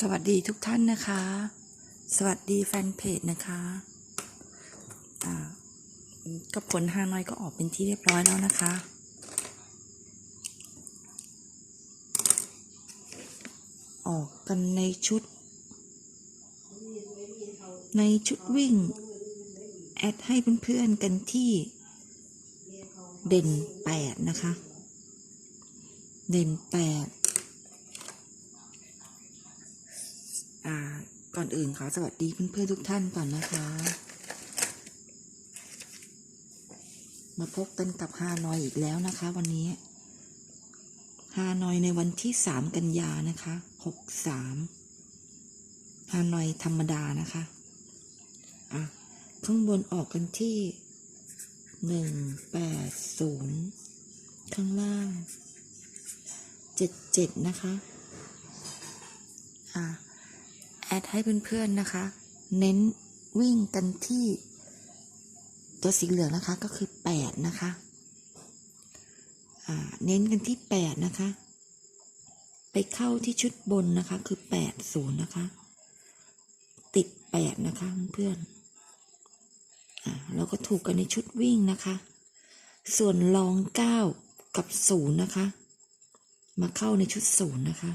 สวัสดีทุกท่านนะคะ สวัสดีแฟนเพจนะคะก็ผลฮานอยก็ออกเป็นที่เรียบร้อยแล้วนะคะ ออกกันในชุด ในชุดวิ่ง แอดให้เพื่อนๆกันที่เด่นแปดนะคะ เด่นแปด อ่า ก่อนอื่นขอสวัสดีเพื่อนๆทุกท่านก่อนนะคะ มาพบกันกับฮานอยอีกแล้วนะคะ วันนี้ฮานอยในวันที่สามกันยานะคะหกสามฮานอยธรรมดานะคะอะข้างบนออกกันที่หนึ่งแปดศูนย์ข้างล่างเจ็ดเจ็ดนะคะ อะ แอดให้เพื่อนๆนะคะ เน้นวิ่งกันที่ตัวสีเหลืองนะคะก็คือแปดนะคะเน้นกันที่แปดนะคะ ไปเข้าที่ชุดบนนะคะคือแปดศูนย์นะคะ ติดแปดนะคะเพื่อนอ่าเราก็ถูกกันในชุดวิ่งนะคะ ส่วนรองเก้ากับศูนย์นะคะ มาเข้าในชุดศูนย์นะคะ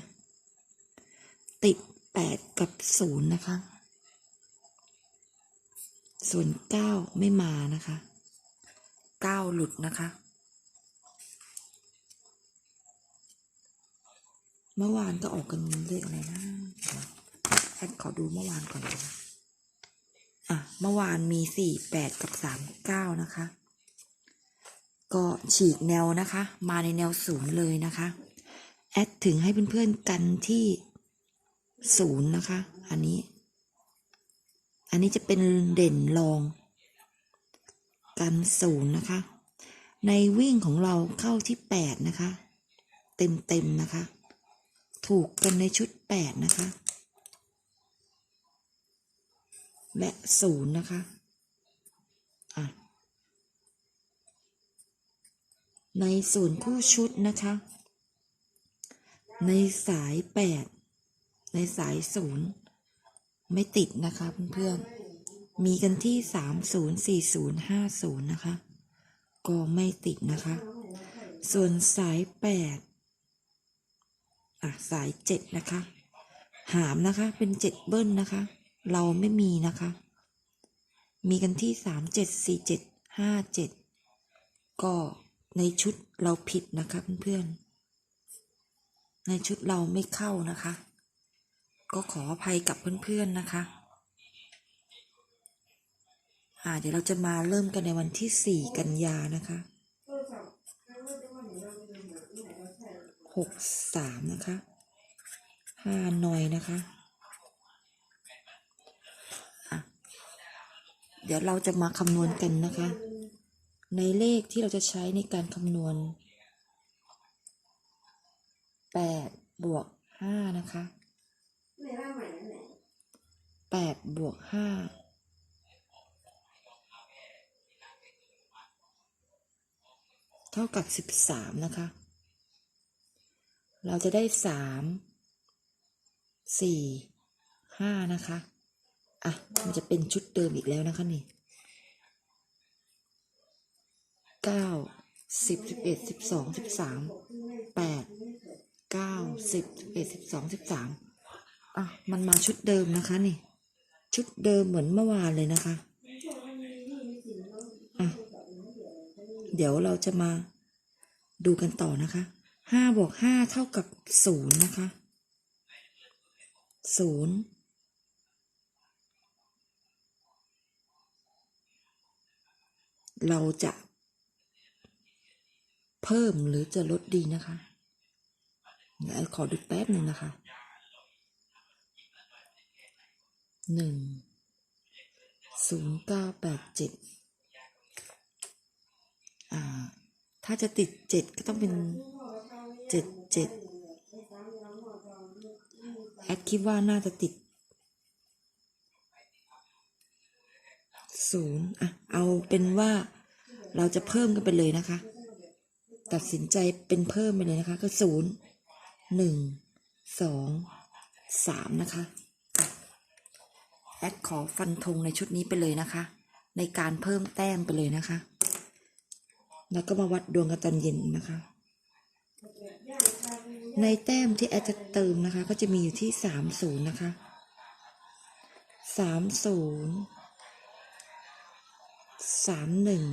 ติด แปดกับศูนย์นะคะ ส่วนเก้าไม่มานะคะ เก้าหลุดนะคะ เมื่อวานก็ออกกันเลขอะไรนะแอดขอดูเมื่อวานก่อนนะอะ เมื่อวานมีสี่แปดกับสามเก้านะคะ ก็ฉีกแนวนะคะ มาในแนวศูนย์เลยนะคะ แอดถึงให้เพื่อนๆกันที่ ศูนย์นะคะ อันนี้ อันนี้จะเป็นเด่นรอง กันศูนย์นะคะ ในวิ่งของเราเข้าที่แปดนะคะ เต็มเต็มนะคะ ถูกกันในชุดแปดนะคะ และศูนย์นะคะอะในส่วนคู่ชุดนะคะ ในสายแปด ในสายศูนย์ไม่ติดนะคะเพื่อนๆ มีกันที่สามศูนย์สี่ศูนย์ห้าศูนย์นะคะ ก็ไม่ติดนะคะ ส่วนสายแปดอะ สายเจ็ดนะคะ หามนะคะเป็นเจ็ดเบิ้ลนะคะ เราไม่มีนะคะ มีกันที่สามเจ็ดสี่เจ็ดห้าเจ็ดก็ในชุดเราผิดนะคะเพื่อนๆ ในชุดเราไม่เข้านะคะ ก็ขออภัยกับเพื่อนๆนะคะอ่าเดี๋ยวเราจะมาเริ่มกันในวันที่สี่กันยานะคะหกสามนะคะห้าหน่อยนะคะอะเดี๋ยวเราจะมาคำนวณกันนะคะ ในเลขที่เราจะใช้ในการคำนวณแปดบวกห้านะคะ แปดบวกห้าเท่ากับสิบสามนะคะ เราจะได้สามสี่ห้านะคะ อะ มันจะเป็นชุดเดิมอีกแล้วนะคะนี่เก้าสิบสิบเอ็ดสิบสองสิบสามแปดเก้าสิบสิบเอ็ดสิบสองสิบสามอะ มันมาชุดเดิมนะคะนี่ ชุดเดิมเหมือนเมื่อวานเลยนะคะอะเดี๋ยวเราจะมาดูกันต่อนะคะห้าบวกห้าเท่ากับศูนย์นะคะศูนย์เราจะ เพิ่มหรือจะลดดีนะคะเดี๋ยวขอดูแป๊บหนึ่งนะคะ หนึ่งศูนย์เก้าแปดเจ็ดอ่า ถ้าจะติดเจ็ดก็ต้องเป็นเจ็ดเจ็ดแอดคิดว่าน่าจะติดศูนย์อะ เอาเป็นว่าเราจะเพิ่มกันไปเลยนะคะ ตัดสินใจเป็นเพิ่มไปเลยนะคะ ก็ศูนย์หนึ่งสองสามนะคะอะ แอดขอฟันธงในชุดนี้ไปเลยนะคะ ในการเพิ่มแต้มไปเลยนะคะ แล้วก็มาวัดดวงกันตอนเย็นนะคะ ในแต้มที่แอดจะเติมนะคะ ก็จะมีอยู่ที่สามศูนย์นะคะสามศูนย์สามหนึ่ง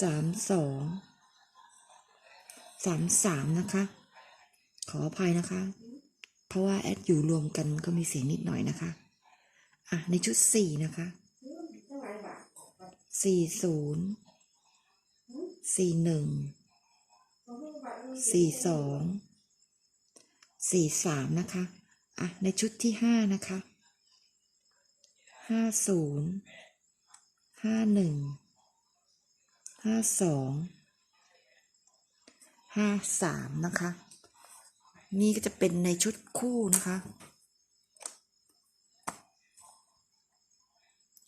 สามสองสามสามนะคะ ขออภัยนะคะ เพราะว่าแอดอยู่รวมกันก็มีเสียงนิดหน่อยนะคะ อะ ในชุดสี่นะคะสี่ศูนย์สี่หนึ่งสี่สองสี่สามนะคะ อะ ในชุดที่ห้านะคะห้าศูนย์ห้าหนึ่งห้าสองห้าสามนะคะ นี่ก็จะเป็นในชุดคู่นะคะ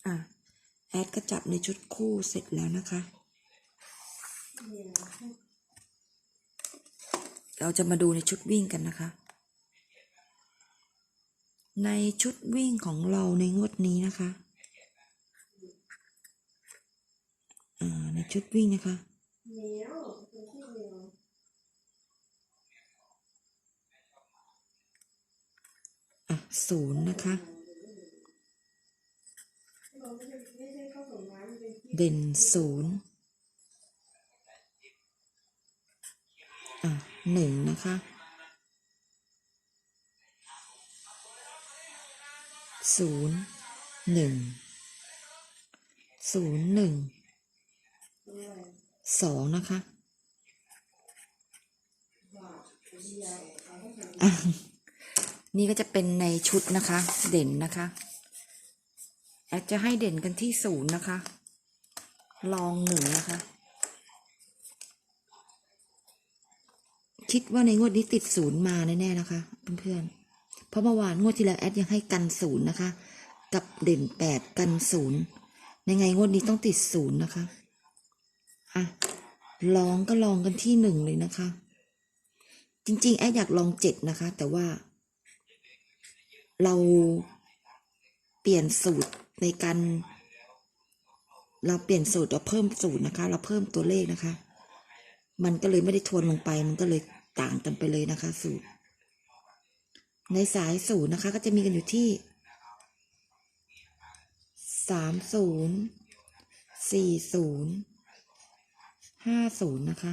อะ แอดก็จับในชุดคู่เสร็จแล้วนะคะ เราจะมาดูในชุดวิ่งกันนะคะ ในชุดวิ่งของเราในงวดนี้นะคะ อ่า ในชุดวิ่งนะคะ อะศูนย์นะคะ เด่นศูนย์อะหนึ่งนะคะศูนย์หนึ่งศูนย์หนึ่งสองนะคะอะ นี่ก็จะเป็นในชุดนะคะ เด่นนะคะแอดจะให้เด่นกันที่ศูนย์นะคะ ลองหนึ่งนะคะ คิดว่าในงวดนี้ติดศูนย์มาแน่ๆนะคะเพื่อนๆเพราะเมื่อวานงวดที่แล้วแอดยังให้กันศูนย์นะคะ กับเด่นแปดกันศูนย์ยังไงงวดนี้ต้องติดศูนย์นะคะอะลองก็ลองกันที่หนึ่งเลยนะคะ จริงๆ แอดอยากลองเจ็ดนะคะ แต่ว่า เราเปลี่ยนสูตรในการ เราเปลี่ยนสูตรเราเพิ่มสูตรนะคะ เราเพิ่มตัวเลขนะคะ มันก็เลยไม่ได้ทวนลงไป มันก็เลยต่างกันไปเลยนะคะ สูตร ในสายสูตรนะคะ ก็จะมีกันอยู่ที่สามศูนย์สี่ศูนย์ห้าศูนย์นะคะ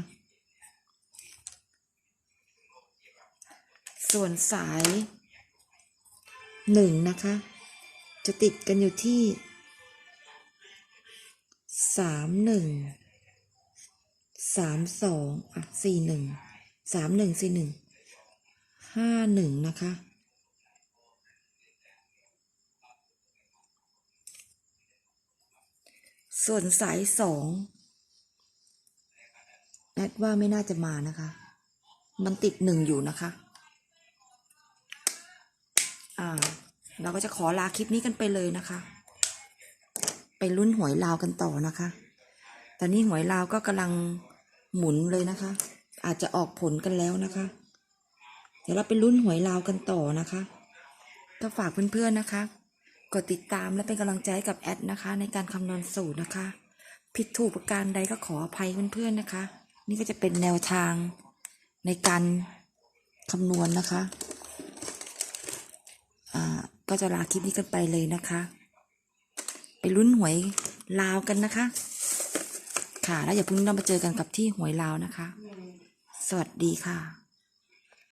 ส่วนสาย หนึ่งนะคะ จะติดกันอยู่ที่สามหนึ่งสามสองอะสี่หนึ่งสามหนึ่งสี่หนึ่งห้าหนึ่งนะคะส่วนสายสองแอดว่าไม่น่าจะมานะคะ มันติดหนึ่งอยู่นะคะ เราก็จะขอลาคลิปนี้กันไปเลยนะคะ ไปลุ้นหวยลาวกันต่อนะคะ ตอนนี้หวยลาวก็กำลังหมุนเลยนะคะ อาจจะออกผลกันแล้วนะคะ เดี๋ยวเราไปลุ้นหวยลาวกันต่อนะคะก็ฝากเพื่อนๆนะคะ กดติดตามและเป็นกำลังใจกับแอดนะคะ ในการคำนวณสูตรนะคะ ผิดถูกประการใดก็ขออภัยเพื่อนๆนะคะ นี่ก็จะเป็นแนวทางในการคำนวณนะคะ อ่า ก็จะลาคลิปนี้กันไปเลยนะคะ ไปลุ้นหวยลาวกันนะคะ ค่ะ แล้วอย่าเพิ่งเรามาเจอกันกับที่หวยลาวนะคะ สวัสดีค่ะ